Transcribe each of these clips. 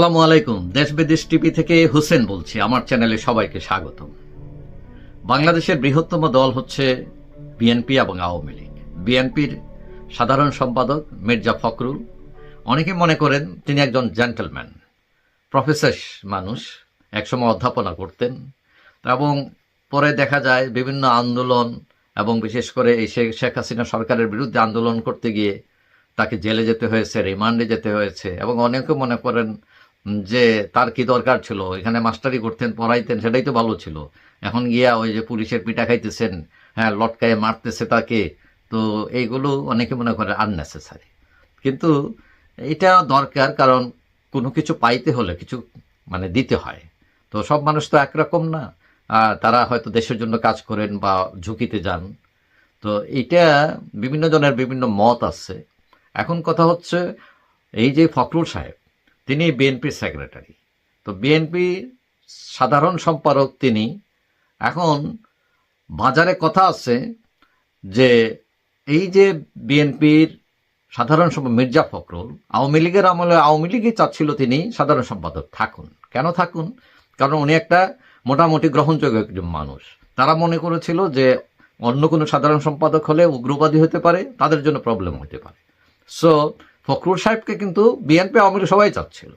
আসসালামু আলাইকুম। দেশ বিদেশ টিভি থেকে হোসেন বলছি। আমার চ্যানেলে সবাইকে স্বাগত বাংলাদেশের বৃহত্তম দল হচ্ছে বিএনপি এবং আওয়ামী লীগ। বিএনপির সাধারণ সম্পাদক মির্জা ফখরুল। অনেকে মনে করেন তিনি একজন জেন্টলম্যান প্রফেসর মানুষ, একসময় অধ্যাপনা করতেন এবং পরে দেখা যায় বিভিন্ন আন্দোলন এবং বিশেষ করে এই শেখ শেখ হাসিনা সরকারের বিরুদ্ধে আন্দোলন করতে গিয়ে তাকে জেলে যেতে হয়েছে, রিমান্ডে যেতে হয়েছে এবং অনেকে মনে করেন যে তার কি দরকার ছিল? এখানে মাস্টারি করতেন, পড়াইতেন, সেটাই তো ভালো ছিল। এখন গিয়া ওই যে পুলিশের পিঠা খাইতেছেন হ্যাঁ লটকায় মারতেছে তাকে, তো এইগুলো অনেকে মনে করে আননেসেসারি কিন্তু এটা দরকার, কারণ কোনো কিছু পাইতে হলে কিছু মানে দিতে হয়। তো সব মানুষ তো একরকম না। তারা হয়তো দেশের জন্য কাজ করেন বা ঝুঁকিতে যান। তো এটা বিভিন্ন জনের বিভিন্ন মত আছে। এখন কথা হচ্ছে, এই যে ফখরুল সাহেব তিনি বিএনপির সেক্রেটারি তো বিএনপি সাধারণ সম্পাদক তিনি। এখন বাজারে কথা আছে যে এই যে বিএনপির সাধারণ সম্পাদক মির্জা ফখরুল, আওয়ামী লীগের আমলে আওয়ামী লীগই চাচ্ছিল তিনি সাধারণ সম্পাদক থাকুন। কেন থাকুন? কারণ উনি একটা মোটামুটি গ্রহণযোগ্য একজন মানুষ। তারা মনে করেছিল যে অন্য কোনো সাধারণ সম্পাদক হলে উগ্রবাদী হতে পারে, তাদের জন্য প্রবলেম হতে পারে। সো ফখরুল সাহেবকে কিন্তু বিএনপি আওয়ামী লীগ সবাই চাচ্ছিল।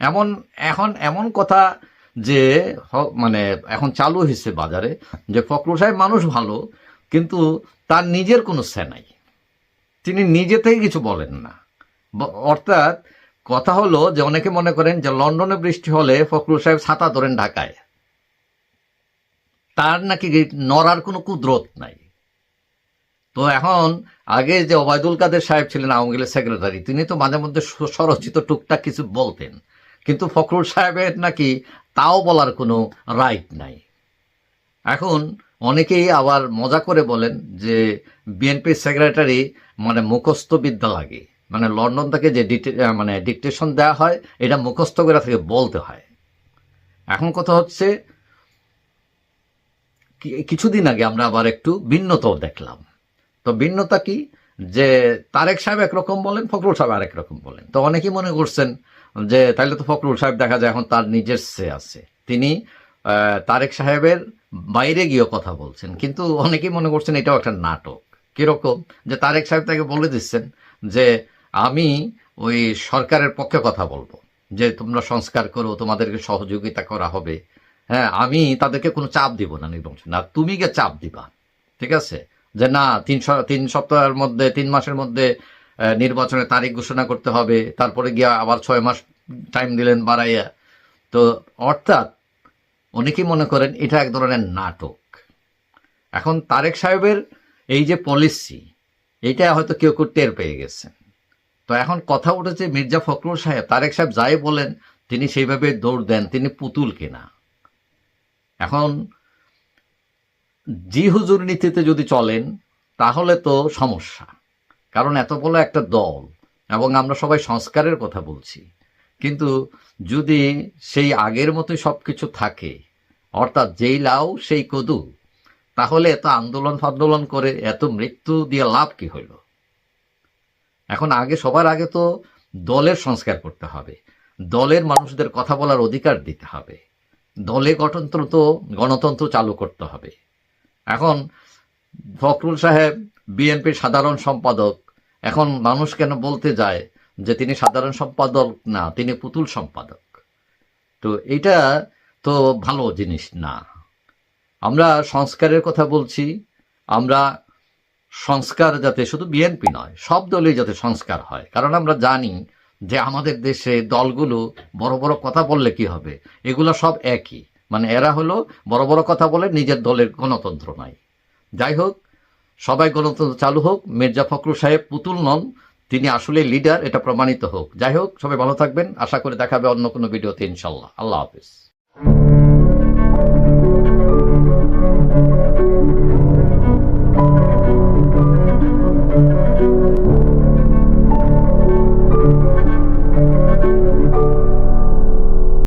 এমন, এখন এমন কথা যে মানে এখন চালু হয়েছে বাজারে যে ফখরুল সাহেব মানুষ ভালো, কিন্তু তার নিজের কোনো সে নাই। তিনি নিজে থেকে কিছু বলেন না। অর্থাৎ কথা হলো যে অনেকে মনে করেন যে লন্ডনে বৃষ্টি হলে ফখরুল সাহেব ছাতা ধরেন ঢাকায়। তার নাকি নড়ার কোনো কুদরত নাই। তো এখন আগে যে ওবায়দুল কাদের সাহেব ছিলেন আওয়ামী লীগের সেক্রেটারি তিনি তো মাঝে মধ্যে স- স্বরচিত টুকটাক কিছু বলতেন। কিন্তু ফখরুল সাহেবের নাকি তাও বলার কোনো রাইট নাই। এখন অনেকেই আবার মজা করে বলেন যে বিএনপির সেক্রেটারি মানে মুখস্থ বিদ্যা লাগে মানে লন্ডন থেকে যে ডিটে- মানে ডিকটেশন দেওয়া হয়, এটা মুখস্থ করে থেকে বলতে হয়। এখন কথা হচ্ছে কিছুদিন আগে আমরা আবার একটু ভিন্নতাও দেখলাম। তো ভিন্নতা কি? যে তারেক সাহেব একরকম বলেন, ফখরুল সাহেব আরেক রকম বলেন। তো অনেকেই মনে করছেন যে তাইলে তো ফখরুল সাহেব দেখা যায় এখন তার নিজের সে আছে। তিনি তারেক সাহেবের বাইরে গিয়ে কথা বলছেন। কিন্তু অনেকেই মনে করছেন এটাও একটা নাটক। কীরকম? যে তারেক সাহেব তাকে বলে দিচ্ছেন যে, আমি ওই সরকারের পক্ষে কথা বলব। যে তোমরা সংস্কার করো, তোমাদেরকে সহযোগিতা করা হবে। হ্যাঁ আমি তাদেরকে কোনো চাপ দিব না নির্বাচন। না তুমি গিয়ে চাপ দিবা। ঠিক আছে? যে না, তিন তিন সপ্তাহের মধ্যে, তিন মাসের মধ্যে নির্বাচনের তারিখ ঘোষণা করতে হবে। তারপরে গিয়া আবার ছয় মাস টাইম দিলেন বাড়াইয়া। তো অর্থাৎ অনেকেই মনে করেন এটা এক ধরনের নাটক। এখন তারেক সাহেবের এই যে পলিসি এটা হয়তো কেউ কেউ টের পেয়ে গেছেন। তো এখন কথা উঠেছে মির্জা ফখরুল সাহেব, তারেক সাহেব যাই বলেন, তিনি সেইভাবে দৌড় দেন, তিনি পুতুল কেনা। এখন জি হুজুর নীতিতে যদি চলেন, তাহলে তো সমস্যা। কারণ এত বড় একটা দল, এবং আমরা সবাই সংস্কারের কথা বলছি। কিন্তু যদি সেই আগের মতোই সব কিছু থাকে, অর্থাৎ যেই লাউ, সেই কদু, তাহলে এত আন্দোলন ফান্দোলন করে এত মৃত্যু দিয়ে লাভ কি হইল? এখন আগে, সবার আগে তো দলের সংস্কার করতে হবে। দলের মানুষদের কথা বলার অধিকার দিতে হবে। দলে গণতন্ত্র তো গণতন্ত্র চালু করতে হবে। এখন ফখরুল সাহেব বিএনপির সাধারণ সম্পাদক, এখন মানুষ কেন বলতে যায় যে তিনি সাধারণ সম্পাদক না, তিনি পুতুল সম্পাদক? তো এটা তো ভালো জিনিস না। আমরা সংস্কারের কথা বলছি, আমরা সংস্কার যাতে শুধু বিএনপি নয়, সব দলেই যাতে সংস্কার হয়। কারণ আমরা জানি যে আমাদের দেশে দলগুলো বড় বড় কথা বললে কি হবে, এগুলো সব একই। মানে এরা হলো বড় বড় কথা বলে নিজের দলের গণতন্ত্র নাই। যাই হোক, সবাই গণতন্ত্র চালু হোক, মির্জা ফখরুল সাহেব পুতুল নন, তিনি আসলে লিডার এটা প্রমাণিত হোক। যাই হোক, সবাই ভালো থাকবেন, আশা করে দেখাবে অন্য কোনো ভিডিওতে ইনশাল্লাহ। আল্লাহ হাফিজ।